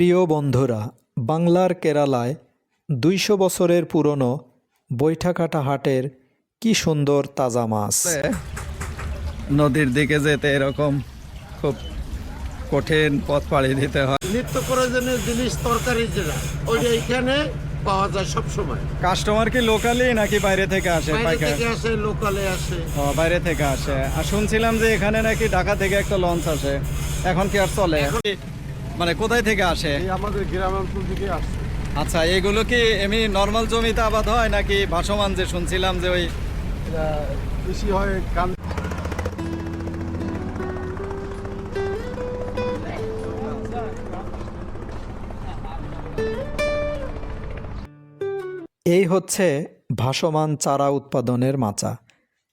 প্রিয় বন্ধুরা বাংলার কেরালায় দুইশো বছরের পুরনো বৈঠাকাটা হাটের কি সুন্দর তাজা মাছ। নদীর দিকে যেতে এরকম খুব কঠিন পথ পাড়ি দিতে হয়। নিত্য প্রয়োজনীয় জিনিস তরকারি যেটা ওইটা এখানে পাওয়া যায় সব সময় কাস্টমার কি লোকালি নাকি বাইরে থেকে আসে? বাইরে থেকে আসে লোকালে আসে। ও, বাইরে থেকে আসে। আর শুনছিলাম যে এখানে নাকি ঢাকা থেকে একটা লঞ্চ আসে। এখন কি আর চলে? মানে কোথায় থেকে আসে? এই আমাদের গ্রামাঞ্চল থেকে আসে আচ্ছা এগুলো কি এমনি নর্মাল জমিতে আবাদ হয় নাকি ভাসমান যে শুনছিলাম যে ওই বেশি হয় কান এই হচ্ছে ভাসমান চারা উৎপাদনের মাচা।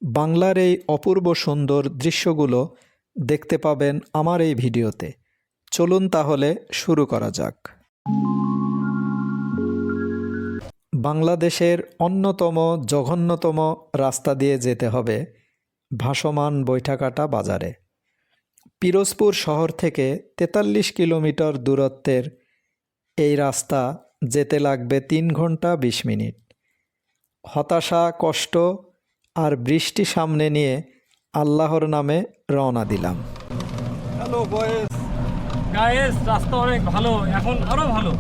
বাংলার এই অপূর্ব সুন্দর দৃশ্যগুলো দেখতে পাবেন আমার এই ভিডিওতে। চলুন তাহলে শুরু করা যাক। বাংলাদেশের অন্যতম জঘন্যতম রাস্তা দিয়ে যেতে হবে ভাসমান বৈঠাকাটা বাজারে। পিরোজপুর শহর থেকে তেতাল্লিশ কিলোমিটার দূরত্বের এই রাস্তা যেতে লাগবে তিন ঘণ্টা বিশ মিনিট। হতাশা, কষ্ট আর বৃষ্টি সামনে নিয়ে আল্লাহর নামে রওনা দিলাম। হ্যালো বয়েস রাস্তা অনেক ভালো, এখন ভালো।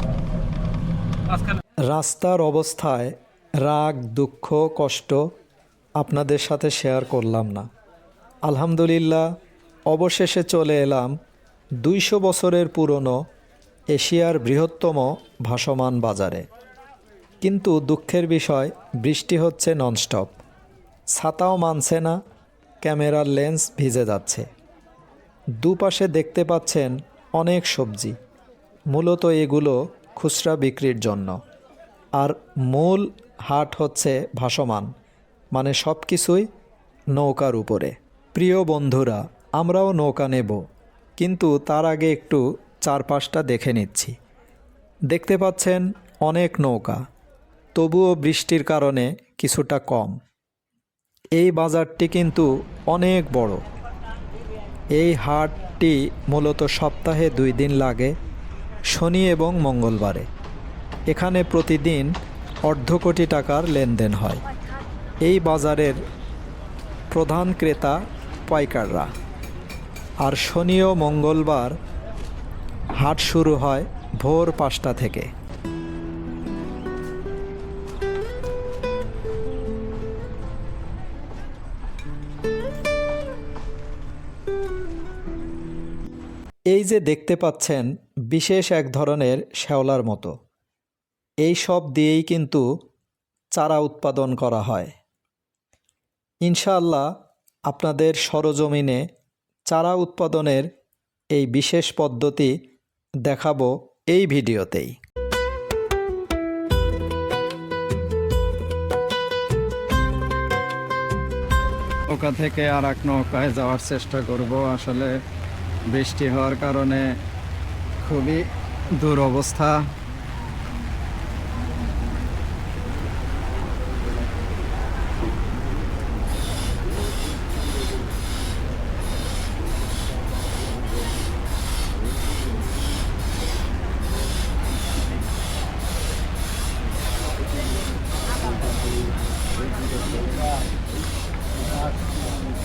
রাস্তার অবস্থায় রাগ, দুঃখ, কষ্ট আপনাদের সাথে শেয়ার করলাম না। আলহামদুলিল্লাহ, অবশেষে চলে এলাম দুইশো বছরের পুরনো এশিয়ার বৃহত্তম ভাসমান বাজারে। কিন্তু দুঃখের বিষয়, বৃষ্টি হচ্ছে ননস্টপ ছাতাও মানছে না, ক্যামেরার লেন্স ভিজে যাচ্ছে। দুপাশে দেখতে পাচ্ছেন অনেক সবজি, মূলত এগুলো খুচরা বিক্রির জন্য। আর মূল হাট হচ্ছে ভাসমান মানে সব কিছুই নৌকার উপরে। প্রিয় বন্ধুরা, আমরাও নৌকা নেব, কিন্তু তার আগে একটু চারপাশটা দেখে নিচ্ছি। দেখতে পাচ্ছেন অনেক নৌকা, তবুও বৃষ্টির কারণে কিছুটা কম। এই বাজারটি কিন্তু অনেক বড়। এই হাটটি মূলত সপ্তাহে দুই দিন লাগে, শনি এবং মঙ্গলবারে। এখানে প্রতিদিন অর্ধ কোটি টাকার লেনদেন হয়। এই বাজারের প্রধান ক্রেতা পাইকাররা। আর শনি ও মঙ্গলবার হাট শুরু হয় ভোর পাঁচটা থেকে। এই যে দেখতে পাচ্ছেন, বিশেষ এক ধরনের শ্যাওলার মতো। এই সব দিয়েই কিন্তু চারা উৎপাদন করা হয়। ইনশাআল্লাহ আপনাদের সরজমিনে চারা উৎপাদনের এই বিশেষ পদ্ধতি দেখাবো এই ভিডিওতেই। ওকা থেকে আর এক নৌকায় যাওয়ার চেষ্টা করব। আসলে বৃষ্টি হওয়ার কারণে খুবই দুরবস্থা।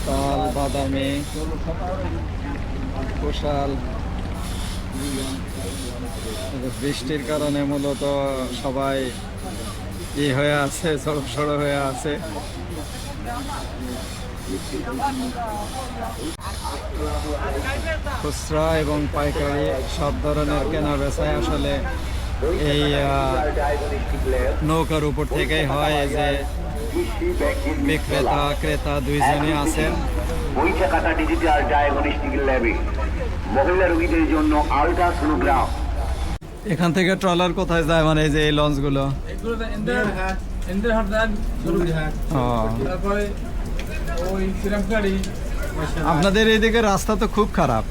তাল বাদামি। কুশাল বৃষ্টির কারণে মূলত সবাই ই হয়ে আছে সড়ক সড়ো হয়ে আছে। খুচরা এবং পাইকারি সব ধরনের কেনা বেচায় আসলে এই নৌকার উপর থেকেই হয়। যে বিক্রেতা, ক্রেতা দুইজনই আছেন। বৈশাখাটা ডিজিটাল ডায়াগনস্টিক ল্যাবে মহিলা রোগীদের জন্য আলট্রাসোনোগ্রাফ এখান থেকে ট্রলার কোথায় যায় মানে এই যে এই লঞ্চগুলো? ওই সিরামকাড়ি আপনাদের এইদিকে রাস্তা তো খুব খারাপ।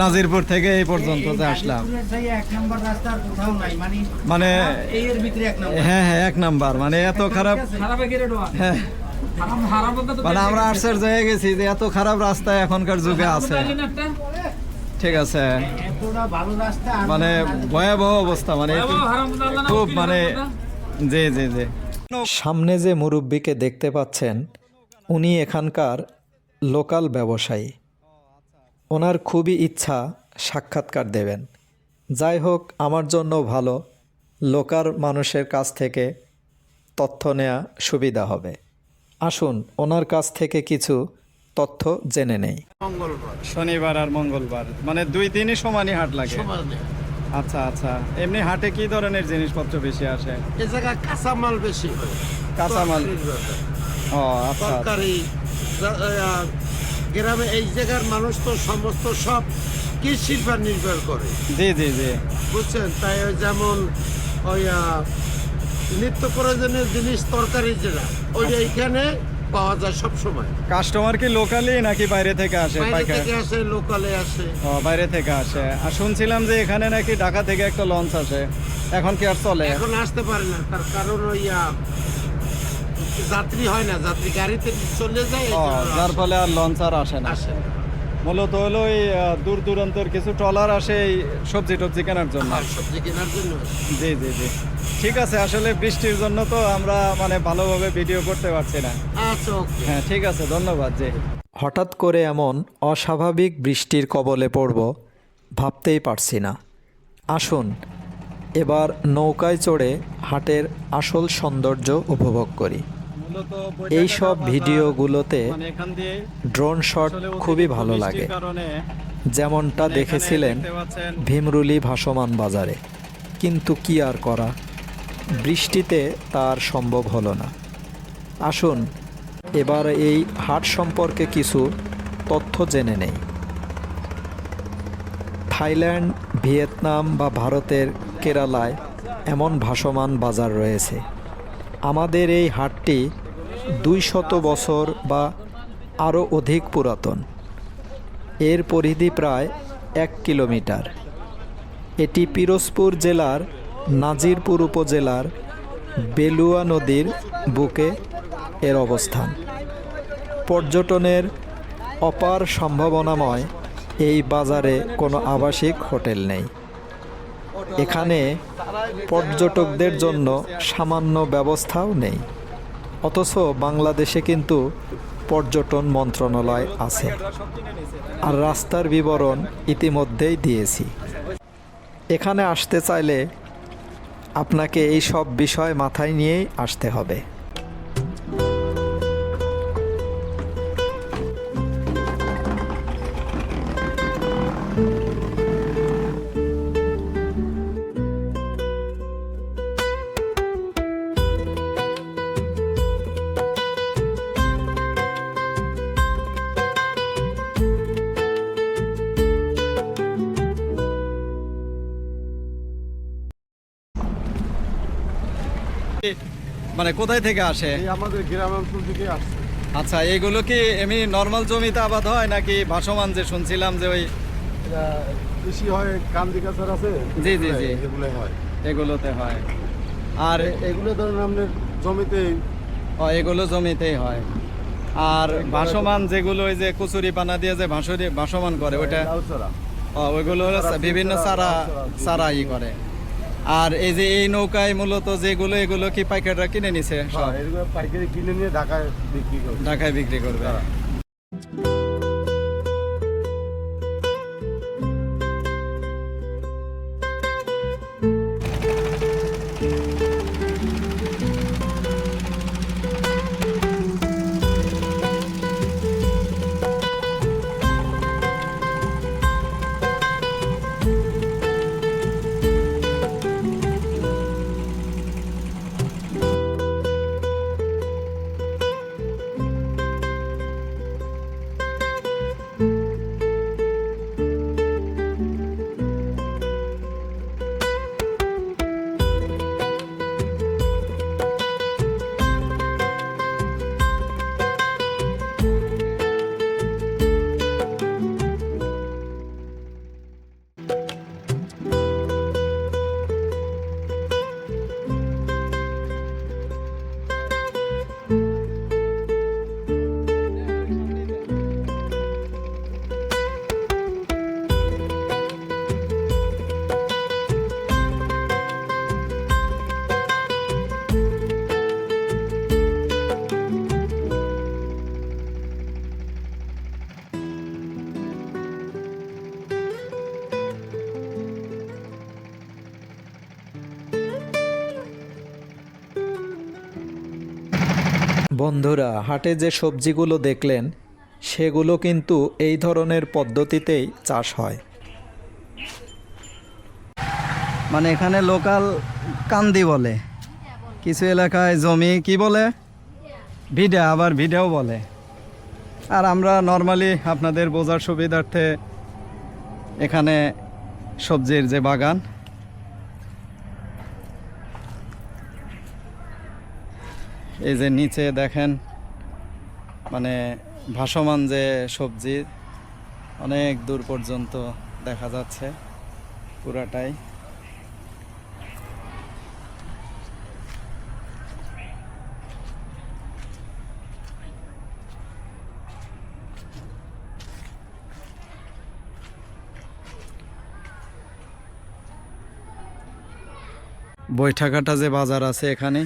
নাজিরপুর থেকে এই পর্যন্ত যে আসলাম। মানে মানে এই এর ভিতরে এক নম্বর। হ্যাঁ হ্যাঁ এক নাম্বার। মানে এত খারাপ গেলে হ্যাঁ। মানে আমরা আশ্চর্য হয়ে গেছি যে এত খারাপ রাস্তা এখনকার যুগে আছে। ঠিক আছে। মানে ভয়াবহ অবস্থা মানে খুব মানে জি জি জি। সামনে যে মুরব্বীকে দেখতে পাচ্ছেন উনি এখানকার লোকাল ব্যবসায়ী। ওনার খুবই ইচ্ছা সাক্ষাৎকার দেবেন। যাই হোক আমার জন্য ভালো। লোকাল মানুষের কাছ থেকে তথ্য নেওয়া সুবিধা হবে। আসুন ওনার কাছ থেকে কিছু তথ্য জেনে নেই। মঙ্গলবার শনিবার আর মঙ্গলবার মানে দুই দিনই সমানই হাট লাগে। আচ্ছা আচ্ছা এমনি হাটে কি ধরনের জিনিসপত্র বেশি আসে? এ জায়গায় কাঁচামাল বেশি হয়। কাঁচামাল। ও আচ্ছা তরকারি গ্রামে এই জায়গার মানুষ তো সমস্ত সব কৃষির উপর নির্ভর করে। জি জি জি। বুঝছেন? তাই যেমন ওই নিত্য প্রয়োজনীয় জিনিস তরকারি যেটা ওইটা এইখানে পাওয়া যায় সব সময় কাস্টমার কি লোকালি নাকি বাইরে থেকে আসে বাইরে থেকে আসে লোকালে আসে। ও বাইরে থেকে আসে। আর শুনছিলাম যে এখানে নাকি ঢাকা থেকে একটা লঞ্চ আসে। এখন কি আর চলে? এখন আসতে পারে না তার কারণ ওই যাত্রী হয় না যাত্রী গাড়িতে চলে যায় যার ফলে আর লঞ্চ আর আসে না। আসে না। মূলত হলো এই দূর দূরান্তর কিছু ট্রলার আসে এই সবজি টবজি কেনার জন্য। সবজি কেনার জন্য? জি জি জি। ঠিক আছে আসলে বৃষ্টির জন্য তো আমরা মানে ভালোভাবে ভিডিও করতে পারছি না। আচ্ছা হ্যাঁ ঠিক আছে ধন্যবাদ জি। হঠাৎ করে এমন অস্বাভাবিক বৃষ্টির কবলে পড়ব ভাবতেই পারছি না। আসুন এবার নৌকায় চড়ে হাটের আসল সৌন্দর্য উপভোগ করি। এই সব ভিডিওগুলোতে মানে ড্রোন শট খুবই ভালো লাগে। যেমনটা মানে দেখেছিলেন ভীমরুলি ভাসমান বাজারে। কিন্তু কি আর করা? বৃষ্টিতে তার সম্ভব হলো না। আসুন এবার এই হাট সম্পর্কে কিছু তথ্য জেনে নেই। থাইল্যান্ড ভিয়েতনাম বা ভারতের কেরালায় এমন ভাসমান বাজার রয়েছে। আমাদের এই হাটটি দুই শত বছর বা আরও অধিক পুরাতন। এর পরিধি প্রায় এক কিলোমিটার। এটি পিরোজপুর জেলার নাজিরপুর উপজেলার বেলুয়া নদীর বুকে এর অবস্থান। পর্যটনের অপার সম্ভাবনাময় এই বাজারে কোনো আবাসিক হোটেল নেই। এখানে পর্যটকদের জন্য সামান্য ব্যবস্থাও নেই। অথচ বাংলাদেশে কিন্তু পর্যটন মন্ত্রণালয় আছে। আর রাস্তার বিবরণ ইতিমধ্যেই দিয়েছি। এখানে আসতে চাইলে আপনাকে এই সব বিষয় মাথায় নিয়েই আসতে হবে। মানে কোথায় থেকে আসে? এই আমাদের গ্রাম অঞ্চল থেকে আসছে। আচ্ছা এগুলো কি এমনি নর্মাল জমিতে আবাদ হয় নাকি ভাসমান যে শুনছিলাম যে ওই কৃষি হয় কান্দি কাছার আছে? জি, জি, জি। এগুলো হয়। এগুলোতে হয়। আর এগুলো ধরেন আপনার জমিতে ও, এগুলো জমিতেই হয়। আর ভাসমান যেগুলো ওই যে কচুরি পানা দিয়ে যে ভাসুরি ভাসমান করে ওইটা ওইগুলো বিভিন্ন চারা চারা ই করে। আর এই যে এই নৌকায় মূলত যেগুলো এগুলো কি পাইকাররা কিনে নিছে সব? হ্যাঁ, এগুলো পাইকারি কিনে নিয়ে ঢাকায় বিক্রি করবে। ঢাকায় বিক্রি করবে। বন্ধুরা, হাটে যে সবজিগুলো দেখলেন, সেগুলো কিন্তু এই ধরনের পদ্ধতিতেই চাষ হয়। মানে এখানে লোকাল কান্দি বলে। কিছু এলাকায় জমি, কি বলে? ভিডা, আবার ভিডাও বলে। আর আমরা নর্মালি আপনাদের বোঝার সুবিধার্থে এখানে সবজির যে বাগান এই যে নিচে দেখেন মানে ভাসমান যে সবজি, অনেক দূর পর্যন্ত দেখা যাচ্ছে পুরাটাই। বৈঠাঘাটা যে বাজার আছে এখানে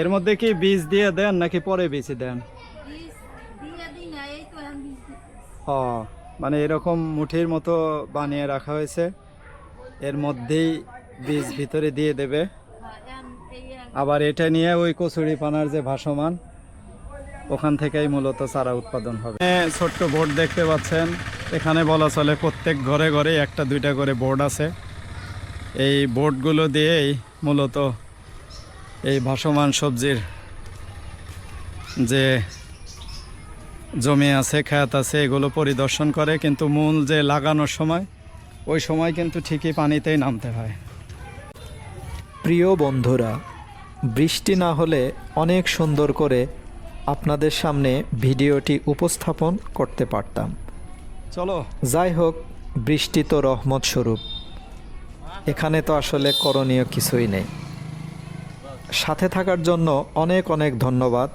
এর মধ্যে কি বীজ দিয়ে দেন নাকি পরে দেন? বীজ দিয়ে দিই না এই তো এখন বীজ দিতেছি। ও মানে এরকম মুঠির মতো বানিয়ে রাখা হয়েছে। এর মধ্যেই বীজ ভিতরে দিয়ে দেবে। আবার এটা নিয়ে ওই কচুরি পানার যে ভাসমান ওখান থেকেই মূলত চারা উৎপাদন হবে। ছোট্ট বোর্ড দেখতে পাচ্ছেন। এখানে বলা চলে প্রত্যেক ঘরে ঘরে একটা দুইটা করে বোর্ড আছে। এই বোর্ডগুলো দিয়েই মূলত এই ভাসমান সবজির যে জমি আছে খ্যাত আছে এগুলো পরিদর্শন করে। কিন্তু মূল যে লাগানোর সময় ওই সময় কিন্তু ঠিকই পানিতেই নামতে হয়। প্রিয় বন্ধুরা বৃষ্টি না হলে অনেক সুন্দর করে আপনাদের সামনে ভিডিওটি উপস্থাপন করতে পারতাম। চলো। যাই হোক বৃষ্টি তো রহমত স্বরূপ। এখানে তো আসলে করণীয় কিছুই নেই। সাথে থাকার জন্য অনেক অনেক ধন্যবাদ।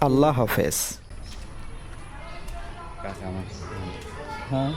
আল্লাহ হাফেজ। হ্যাঁ?